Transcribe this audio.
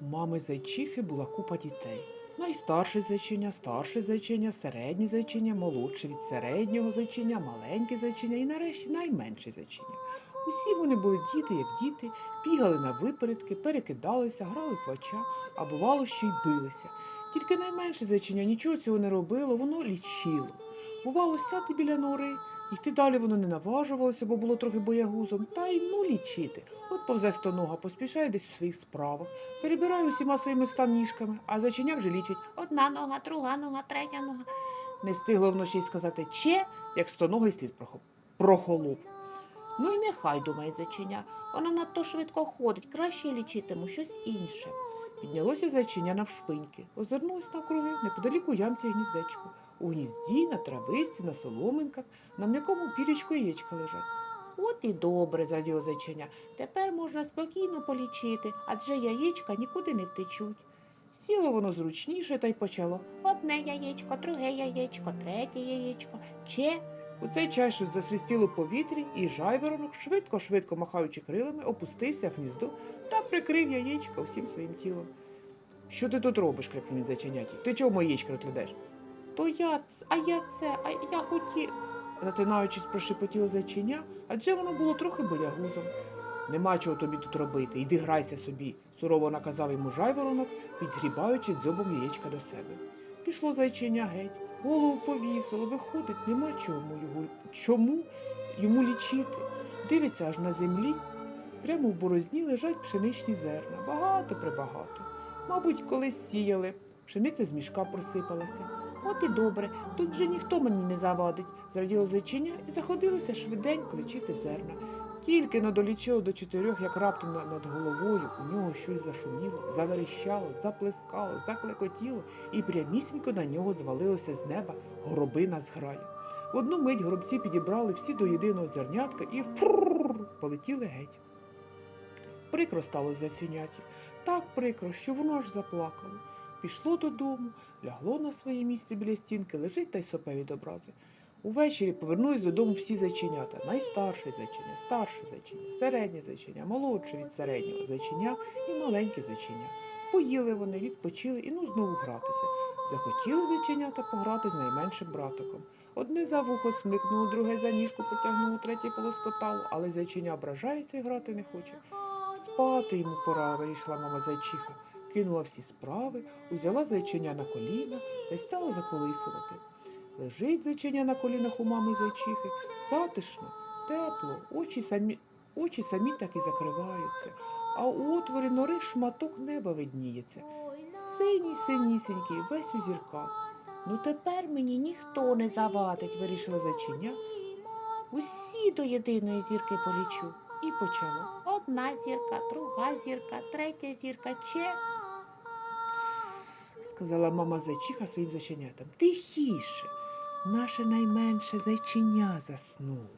Мами зайчихи була купа дітей. Найстарше зайчиня, старше зайчиня, середнє зайчиня, молодше від середнього зайчиня, маленьке зайчиня і нарешті найменше зайчиня. Усі вони були діти, як діти, бігали на випередки, перекидалися, грали квача, а бувало, що й билися. Тільки найменше зайчиня нічого цього не робило, воно лічило. Бувало, сяти біля нори, йти далі воно не наважувалося, бо було трохи боягузом, та й ну лічити. От повзе стонога, поспішає десь у своїх справах, перебирає усіма своїми станіжками, а зайчиня вже лічить одна нога, друга нога, третя нога. Не встигло вночі сказати че, як стоногий слід прохо- прохолов. Ну й нехай, думає зайчиня, вона надто швидко ходить, краще лічитиму щось інше. Піднялося зайчиня навшпиньки, озирнулось навкруги, неподалік у ямці гніздечко. У гнізді, на травичці, на соломинках, на м'якому пірічку яєчка лежать. От і добре, зраділо зайчиня. Тепер можна спокійно полічити, адже яєчка нікуди не втечуть. Сіло воно зручніше та й почало. Одне яєчко, друге яєчко, третє яєчко. Че. У цей час щось засвістіло повітрі, і жайворонок, швидко-швидко махаючи крилами, опустився в гніздо та прикрив яєчка усім своїм тілом. Що ти тут робиш? крикнув він зайченяті. Ти чого яєчко розглядаєш? То я, а я це, а я хотів. Затинаючись, прошепотіло зайчиня, адже воно було трохи боягузом. Нема чого тобі тут робити, йди грайся собі, сурово наказав йому жайворонок, підгрібаючи дзьобом яєчка до себе. Пішло зайчиня геть, голову повісило, виходить, нема чому його чому йому лічити. Дивиться аж на землі. Прямо в борозні лежать пшеничні зерна, багато прибагато. Мабуть, колись сіяли, пшениця з мішка просипалася. От і добре, тут вже ніхто мені не завадить, зраділо зайчиня і заходилося швиденько лічити зерна. Тільки но долічило до чотирьох, як раптом над головою у нього щось зашуміло, заверещало, заплескало, заклекотіло, і прямісінько на нього звалилося з неба горобина з граю. В одну мить горобці підібрали всі до єдиного зернятка і впрррр полетіли геть. Прикро стало зайченяті, так прикро, що воно аж заплакало. Пішло додому, лягло на своє місце біля стінки, лежить та й сопе від образи. Увечері повернулись додому всі зайченята. Найстарше зайчиня, старше зайчиня, середнє зайчиня, молодше від середнього зайчиня і маленьке зайчиня. Поїли вони, відпочили і ну знову гратися. Захотіли зайченята пограти з найменшим братиком. Одне за вухо смикнуло, друге за ніжку потягнуло, третє полоскотало, але зайчиня ображається і грати не хоче. Спати йому пора, вирішила мама зайчиха. Кинула всі справи, узяла зайчиня на коліна та й стала заколисувати. Лежить зайчиня на колінах у мами зайчихи, затишно, тепло, очі самі, очі самі так і закриваються, а у отворі нори шматок неба видніється. Синій синісінький, весь у зірках. Ну тепер мені ніхто не завадить, вирішила зайчиня. Усі до єдиної зірки полічу. І почало. Одна зірка, друга зірка, третя зірка, че. Сказала мама зайчиха своїм зайченятам. Тихіше. Наше найменше зайчиня заснуло.